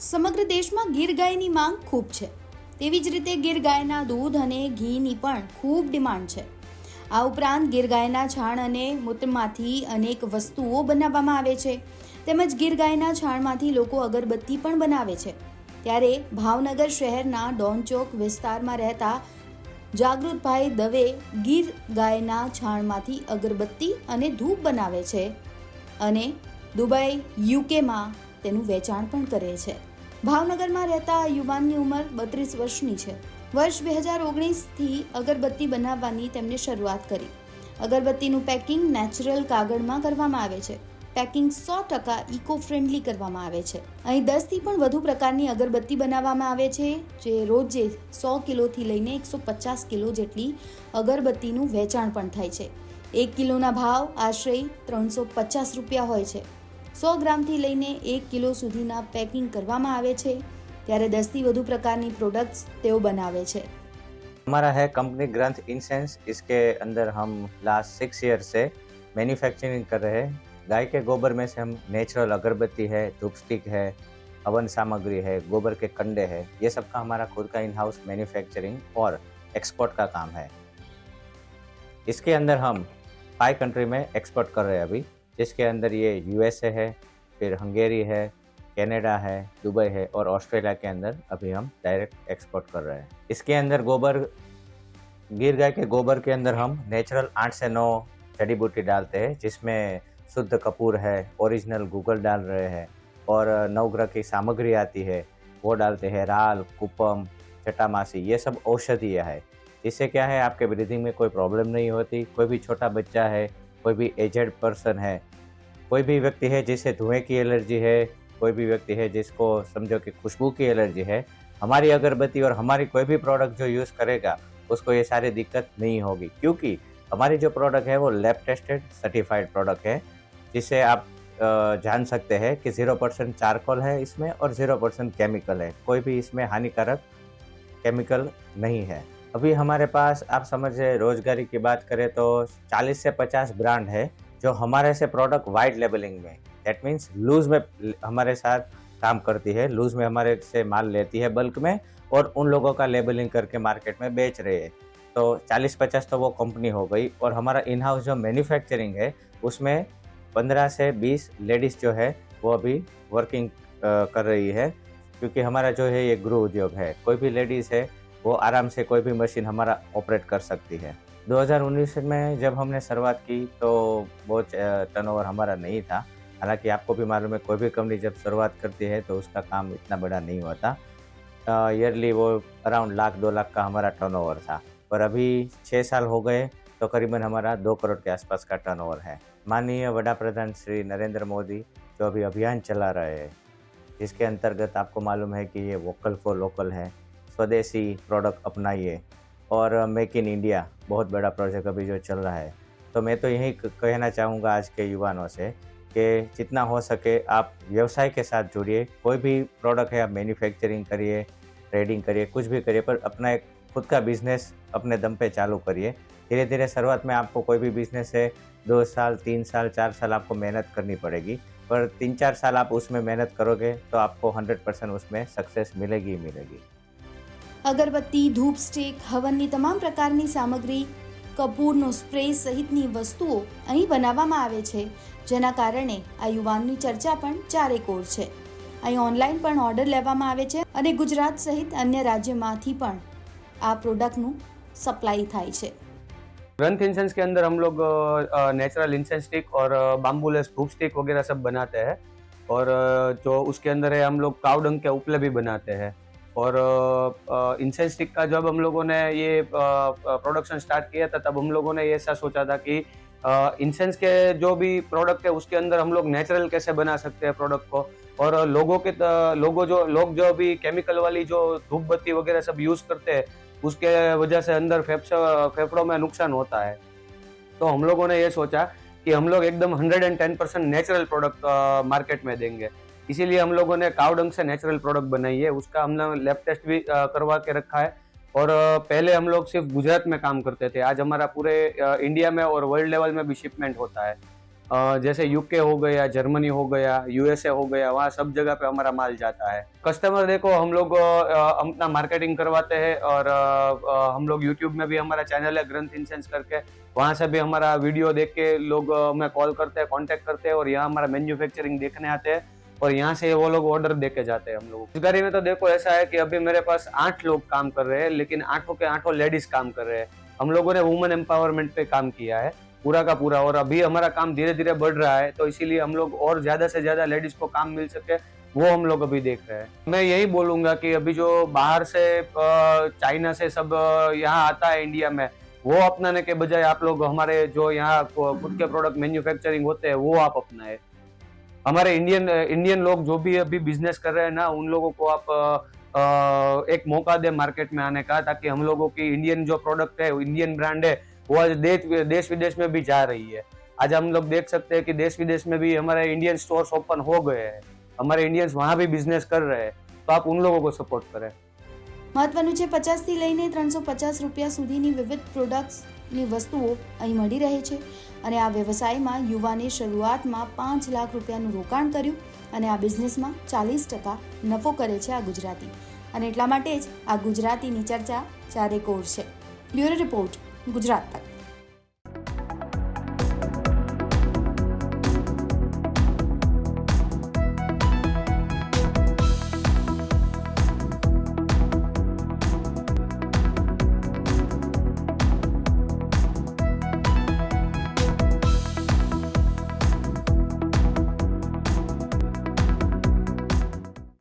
સમગ્ર દેશમાં ગીર ગાયની માંગ ખૂબ છે. તેવી જ રીતે ગીર ગાયના દૂધ અને ઘીની પણ ખૂબ ડિમાન્ડ છે. આ ઉપરાંત ગીર ગાયના છાણ અને મૂત્રમાંથી અનેક વસ્તુઓ બનાવવામાં આવે છે. તેમજ ગીર ગાયના છાણમાંથી લોકો અગરબત્તી પણ બનાવે છે. ત્યારે ભાવનગર શહેરના ડોનચોક વિસ્તારમાં રહેતા જાગૃતભાઈ દવે ગીર ગાયના છાણમાંથી અગરબત્તી અને ધૂપ બનાવે છે. અને દુબઈ યુકેમાં તેનું વેચાણ પણ કરે છે. ભાવનગરમાં રહેતા આ યુવાનની ઉંમર બત્રીસ વર્ષની છે. વર્ષ બે હજાર ઓગણીસથી અગરબત્તી બનાવવાની તેમણે શરૂઆત કરી. અગરબત્તીનું પેકિંગ નેચરલ કાગળમાં કરવામાં આવે છે. પેકિંગ સો ટકા ઇકો ફ્રેન્ડલી કરવામાં આવે છે. અહીં દસથી પણ વધુ પ્રકારની અગરબત્તી બનાવવામાં આવે છે, જે રોજે સો કિલોથી લઈને એકસો પચાસ કિલો જેટલી અગરબત્તીનું વેચાણ પણ થાય છે. એક કિલોના ભાવ આશરે ત્રણસો પચાસ રૂપિયા હોય છે. સો ગ્રામથી લઈને એક કિલો સુધીના પેકિંગ કરવામાં આવે છે ત્યારે દસથી વધુ પ્રકારની પ્રોડક્ટ્સ તેઓ બનાવે છે हमारा है कंपनी ग्रंथ इंसेंस इसके अंदर हम लास्ट सिक्स ईयर से मैन्युफैक्चरिंग कर रहे हैं गाय के गोबर में से हम नेचुरल अगरबत्ती है धूप स्टिक है हवन सामग्री है गोबर के कंडे है ये सब का हमारा खुद का इन हाउस मैन्युफैक्चरिंग और एक्सपोर्ट का काम है इसके अंदर हम फाइव कंट्री में एक्सपोर्ट कर रहे हैं अभी जिसके अंदर ये यूएसए है, फिर हंगेरी है, कनाडा है, दुबई है और ऑस्ट्रेलिया के अंदर अभी हम डायरेक्ट एक्सपोर्ट कर रहे हैं। इसके अंदर गोबर, गिर गाय के गोबर के अंदर हम नेचुरल आठ से नौ जड़ी बूटी डालते हैं, जिसमें शुद्ध कपूर है ओरिजिनल गूगल डाल रहे हैं और नवग्रह की सामग्री आती है, वो डालते हैं, राल, कुपम, चटामासी, ये सब औषधियाँ है। इससे क्या है, आपके ब्रीदिंग में कोई प्रॉब्लम नहीं होती, कोई भी छोटा बच्चा है कोई भी एजेड पर्सन है, कोई भी व्यक्ति है जिसे धुएँ की एलर्जी है, कोई भी व्यक्ति है जिसको समझो कि खुशबू की एलर्जी है, हमारी अगरबत्ती और हमारी कोई भी प्रोडक्ट जो यूज़ करेगा, उसको ये सारी दिक्कत नहीं होगी। क्योंकि हमारी जो प्रोडक्ट है वो लैब टेस्टेड सर्टिफाइड प्रोडक्ट है जिससे आप जान सकते हैं कि ज़ीरो परसेंट चारकोल है इसमें और ज़ीरो परसेंट केमिकल है। कोई भी इसमें हानिकारक केमिकल नहीं है। अभी हमारे पास, आप समझे रोजगारी की बात करें तो 40 से 50 ब्रांड है जो हमारे से प्रोडक्ट वाइड लेबलिंग में दैट मीन्स लूज में हमारे साथ काम करती है लूज में हमारे से माल लेती है बल्क में और उन लोगों का लेबलिंग करके मार्केट में बेच रहे हैं। तो 40-50 तो वो कंपनी हो गई और हमारा इन हाउस जो मैन्युफैक्चरिंग है, उसमें 15 से 20 लेडीज़ जो है, वो अभी वर्किंग कर रही है। क्योंकि हमारा जो है ये गृह उद्योग है, कोई भी लेडीज़ है वो आराम से कोई भी मशीन हमारा ऑपरेट कर सकती है। 2019 में जब हमने शुरुआत की तो बहुत टर्नओवर हमारा नहीं था। हालाँकि आपको भी मालूम है, कोई भी कंपनी जब शुरुआत करती है तो उसका काम इतना बड़ा नहीं होता। ईयरली वो अराउंड लाख, दो लाख का हमारा टर्नओवर था। पर अभी छः साल हो गए तो करीबन हमारा दो करोड़ के आसपास का टर्नओवर है। माननीय वड़ा प्रधान श्री नरेंद्र मोदी, जो अभी अभियान चला रहे हैं जिसके अंतर्गत आपको मालूम है कि ये वोकल फॉर लोकल है। स्वदेशी प्रोडक्ट अपनाइए। और मेक इन इंडिया बहुत बड़ा प्रोजेक्ट अभी जो चल रहा है। तो मैं तो यही कहना चाहूँगा आज के युवाओं से कि जितना हो सके आप व्यवसाय के साथ जुड़िए। कोई भी प्रोडक्ट है आप मैन्युफैक्चरिंग करिए ट्रेडिंग करिए, कुछ भी करिए, पर अपना एक खुद का बिज़नेस अपने दम पे चालू करिए। धीरे धीरे शुरुआत में आपको कोई भी बिज़नेस है, दो साल, तीन साल, चार साल आपको मेहनत करनी पड़ेगी। पर तीन चार साल आप उसमें मेहनत करोगे तो आपको हंड्रेड परसेंट उसमें सक्सेस मिलेगी ही मिलेगी। અગરબત્તી ધૂપ સ્ટિક હવનની તમામ પ્રકારની સામગ્રી કપૂરનો સ્પ્રે સહિતની વસ્તુઓ અહીં બનાવવામાં આવે છે જેના કારણે આ યુવાનની ચર્ચા પણ ચારેકોર છે અહીં ઓનલાઈન પણ ઓર્ડર લેવામાં આવે છે અને ગુજરાત સહિત અન્ય રાજ્યમાંથી પણ આ પ્રોડક્ટનું સપ્લાય થાય છે ग्रंथ इंसेंस के अंदर हम लोग नेचुरल इंसेंस स्टिक और बाम्बूलेस धूप स्टिक वगैरह सब बनाते हैं और अ, जो उसके अंदर है हम लोग कावडंग के उपले भी बनाते हैं और इंसेंस स्टिक का जब हम लोगों ने ये प्रोडक्शन स्टार्ट किया था, तब हम लोगों ने ऐसा सोचा था कि इंसेंस के जो भी प्रोडक्ट है, उसके अंदर हम लोग नेचुरल कैसे बना सकते हैं प्रोडक्ट को? और लोगों के लोगों जो, लोग जो भी केमिकल वाली जो धूप बत्ती वगैरह सब यूज़ करते हैं, उसके वजह से अंदर फेफड़ों में नुकसान होता है। तो हम लोगों ने ये सोचा कि हम लोग एकदम hundred and ten percent natural product market में देंगे। इसीलिए हम लोगों ने कावडंग से नेचुरल प्रोडक्ट बनाई है। उसका हमने लैब टेस्ट भी करवा के रखा है। और पहले हम लोग सिर्फ़ गुजरात में काम करते थे। आज हमारा पूरे इंडिया में और वर्ल्ड लेवल में भी शिपमेंट होता है। जैसे यूके हो गया जर्मनी हो गया यूएसए हो गया, वहाँ सब जगह पे हमारा माल जाता है। कस्टमर देखो, हम लोग अपना मार्केटिंग करवाते हैं और हम लोग यूट्यूब में भी हमारा चैनल है, ग्रंथ इंसेंस करके। वहाँ से भी हमारा वीडियो देख के लोग हमें कॉल करते हैं कॉन्टेक्ट करते हैं और यहाँ हमारा मैन्युफैक्चरिंग देखने आते हैं। और यहाँ से वो लोग ऑर्डर दे के जाते हैं हम लोग रोजगारी में तो देखो ऐसा है कि अभी मेरे पास आठ लोग काम कर रहे हैं, लेकिन आठों के आठों लेडीज़ काम कर रहे हैं। हम लोगों ने वुमेन एम्पावरमेंट पे काम किया है, पूरा का पूरा। और अभी हमारा काम धीरे धीरे बढ़ रहा है तो इसीलिए हम लोग और ज़्यादा से ज़्यादा लेडीज़ को काम मिल सके, वो हम लोग अभी देख रहे हैं। मैं यही बोलूँगा कि अभी जो बाहर से चाइना से सब यहाँ आता है इंडिया में, वो अपनाने के बजाय आप लोग हमारे जो यहाँ खुद के प्रोडक्ट मैन्युफैक्चरिंग होते हैं, वो आप अपनाए। हमारे इंडियन इंडियन लोग जो भी अभी बिजनेस कर रहे हैं ना उन लोगों को आप अ, अ, एक मौका दे मार्केट में आने का ताकि हम लोगों की इंडियन जो प्रोडक्ट है इंडियन ब्रांड है वो आज देश देश विदेश में भी जा रही है आज हम लोग देख सकते हैं कि देश विदेश में भी हमारे इंडियन स्टोर्स ओपन हो गए हैं हमारे इंडियंस वहाँ भी बिजनेस कर रहे हैं तो आप उन लोगों को सपोर्ट करें મહત્વનું છે પચાસથી લઈને ત્રણસો પચાસ રૂપિયા સુધીની વિવિધ પ્રોડક્ટ્સની વસ્તુઓ અહીં મળી રહે છે. અને આ વ્યવસાયમાં યુવાને શરૂઆતમાં પાંચ લાખ રૂપિયાનું રોકાણ કર્યું અને આ બિઝનેસમાં ચાલીસ ટકા નફો કરે છે આ ગુજરાતી. અને એટલા માટે જ આ ગુજરાતીની ચર્ચા ચારેકોર છે. બ્યુરો રિપોર્ટ ગુજરાત તક